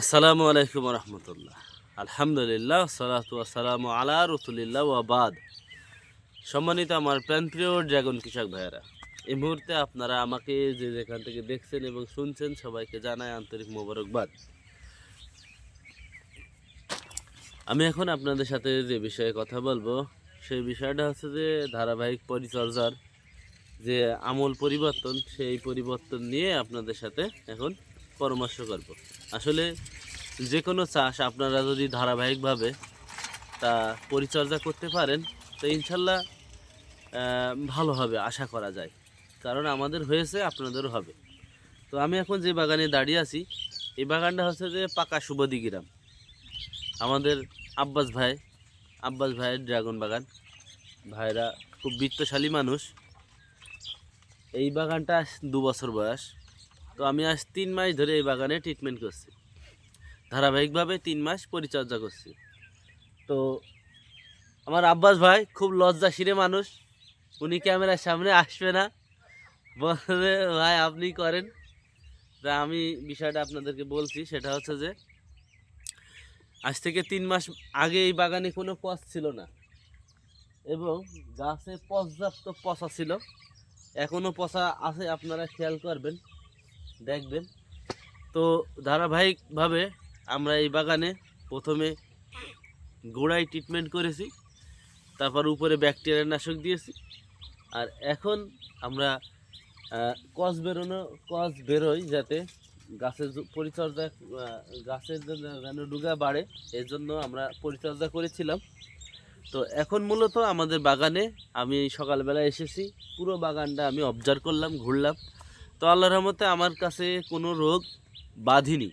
আসসালামু আলাইকুম রহমতুল্লাহ। আলহামদুলিল্লাহ, সালাতু আসসালামু আলা রসুলিল্লাহ ওয়াবাদ সম্মানিত আমার প্রাণপ্রিয় ড্রাগন কৃষক ভাইয়েরা, এই মুহূর্তে আপনারা আমাকে যে যেখান থেকে দেখছেন এবং শুনছেন সবাইকে জানায় আন্তরিক মোবারকবাদ। আমি এখন আপনাদের সাথে যে বিষয়ে কথা বলব, সেই বিষয়টা হচ্ছে যে ধারাবাহিক পরিচর্যার যে আমূল পরিবর্তন, সেই পরিবর্তন নিয়ে আপনাদের সাথে এখন পরামর্শ করব। আসলে যে কোনো চাষ আপনারা যদি ধারাবাহিকভাবে তা পরিচর্যা করতে পারেন, তো ইনশাল্লাহ ভালো হবে আশা করা যায়। কারণ আমাদের হয়েছে, আপনাদেরও হবে। তো আমি এখন যে বাগানে দাঁড়িয়ে আছি, এই বাগানটা হচ্ছে যে পাকা সুবদি গ্রাম। আমাদের আব্বাস ভাই, আব্বাস ভাইয়ের ড্রাগন বাগান। ভাইরা খুব বৃত্তশালী মানুষ। এই বাগানটা দু বছর বয়স। তো আমি আজ তিন মাস ধরে এই বাগানে ট্রিটমেন্ট করছি। ধারাবাহিকভাবে তিন মাস পরিচর্যা করছি। তো আমার আব্বাস ভাই খুব লজ্জাশীরে মানুষ। উনি ক্যামেরার সামনে আসবে না। বলবে ভাই, আপনি করেন। তা আমি বিষয়টা আপনাদেরকে বলছি, সেটা হচ্ছে যে, আজ থেকে তিন মাস আগে এই বাগানে কোনো পথ ছিল না। এবং গাছে পর্যাপ্ত পচা ছিল। এখনও পচা আছে, আপনারা খেয়াল করবেন। দেখবেন। তো ধারাবাহিকভাবে আমরা এই বাগানে প্রথমে গোড়ায় ট্রিটমেন্ট করেছি, তারপর উপরে ব্যাকটেরিয়া নাশক দিয়েছি, আর এখন আমরা কস বেরোনো কস বেরোয় যাতে গাছের পরিচর্যা গাছের যেন ডুগা বাড়ে, এর জন্য আমরা পরিচর্যা করেছিলাম। তো এখন মূলত আমাদের বাগানে আমি সকালবেলা এসেছি, পুরো বাগানটা আমি অবজার্ভ করলাম, ঘুরলাম। তো আল্লাহর রহমতে আমার কাছে কোনো রোগ বাঁধিনি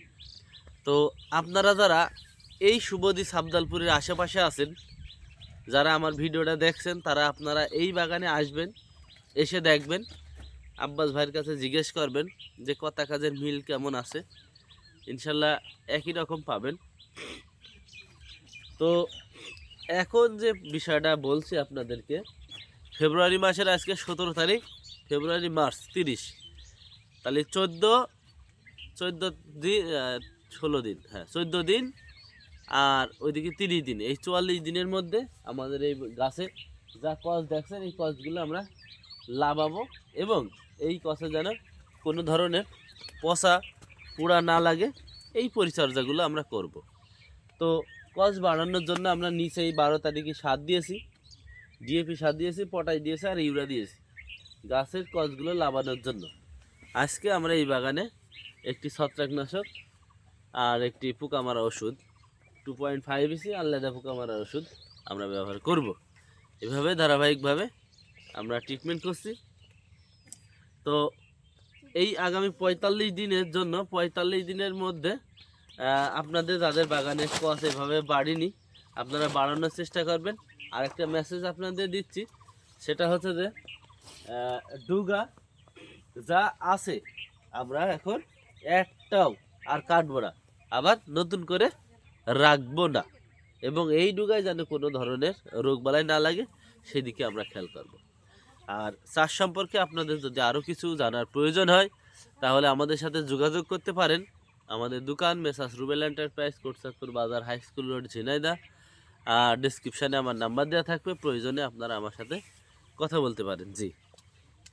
তো আপনারা যারা এই সুবদি সাবদালপুরের আশেপাশে আছেন, যারা আমার ভিডিওটা দেখছেন, তারা আপনারা এই বাগানে আসবেন, এসে দেখবেন। আব্বাস ভাইয়ের কাছে জিজ্ঞেস করবেন যে কথা কাজের মিল কেমন আছে? ইনশাল্লাহ একই রকম পাবেন। তো এখন যে বিষয়টা বলছি আপনাদেরকে, ফেব্রুয়ারি মাসের আজকে সতেরো তারিখ, ফেব্রুয়ারি মার্চ তিরিশ। তাহলে চোদ্দ চোদ্দ দিন ষোলো দিন হ্যাঁ চোদ্দ দিন আর ওইদিকে তিরিশ দিন। এই চুয়াল্লিশ দিনের মধ্যে আমাদের এই গাছে যা কস দেখছেন, এই কসগুলো আমরা লাভাবো এবং এই কষে যেন কোনো ধরনের পচা পোড়া না লাগে, এই পরিচর্যাগুলো আমরা করব। তো কস বাড়ানোর জন্য আমরা নিচে এই বারো তারিখে সার দিয়েছি ডিএপি সার দিয়েছি পটাশ দিয়েছি আর ইউরিয়া দিয়েছি। গাছের কসগুলো লাভানোর জন্য। আজকে আমরা এই বাগানে একটি ছত্রাকনাশক আর একটি পোকা মারা ওষুধ টু পয়েন্ট ফাইভ ইসি আল্লাদা পোকা মারা ওষুধ আমরা ব্যবহার করব। এভাবে ধারাবাহিকভাবে আমরা ট্রিটমেন্ট করছি। তো এই আগামী পঁয়তাল্লিশ দিনের জন্য, পঁয়তাল্লিশ দিনের মধ্যে আপনাদের যাদের বাগানে কস এভাবে বাড়িনি, আপনারা বাড়ানোর চেষ্টা করবেন। আর একটা মেসেজ আপনাদের দিচ্ছি, সেটা হচ্ছে যে ডুগা যা আছে, আমরা এখন একটাও আর কাটবো না। আবার নতুন করে রাখব না। এবং এই ডুগায় যেন কোনো ধরনের রোগবালাই না লাগে, সেদিকে আমরা খেয়াল করব। আর চাষ সম্পর্কে আপনাদের যদি আরও কিছু জানার প্রয়োজন হয়, তাহলে আমাদের সাথে যোগাযোগ করতে পারেন। আমাদের দোকান মেসাস রুবেল এন্টারপ্রাইজ, কোটসাদপুর বাজার, হাই স্কুল রোড, ঝিনাইদা। আর ডিসক্রিপশানে আমার নাম্বার দেওয়া থাকবে। প্রয়োজনে আপনারা আমার সাথে কথা বলতে পারেন। জি।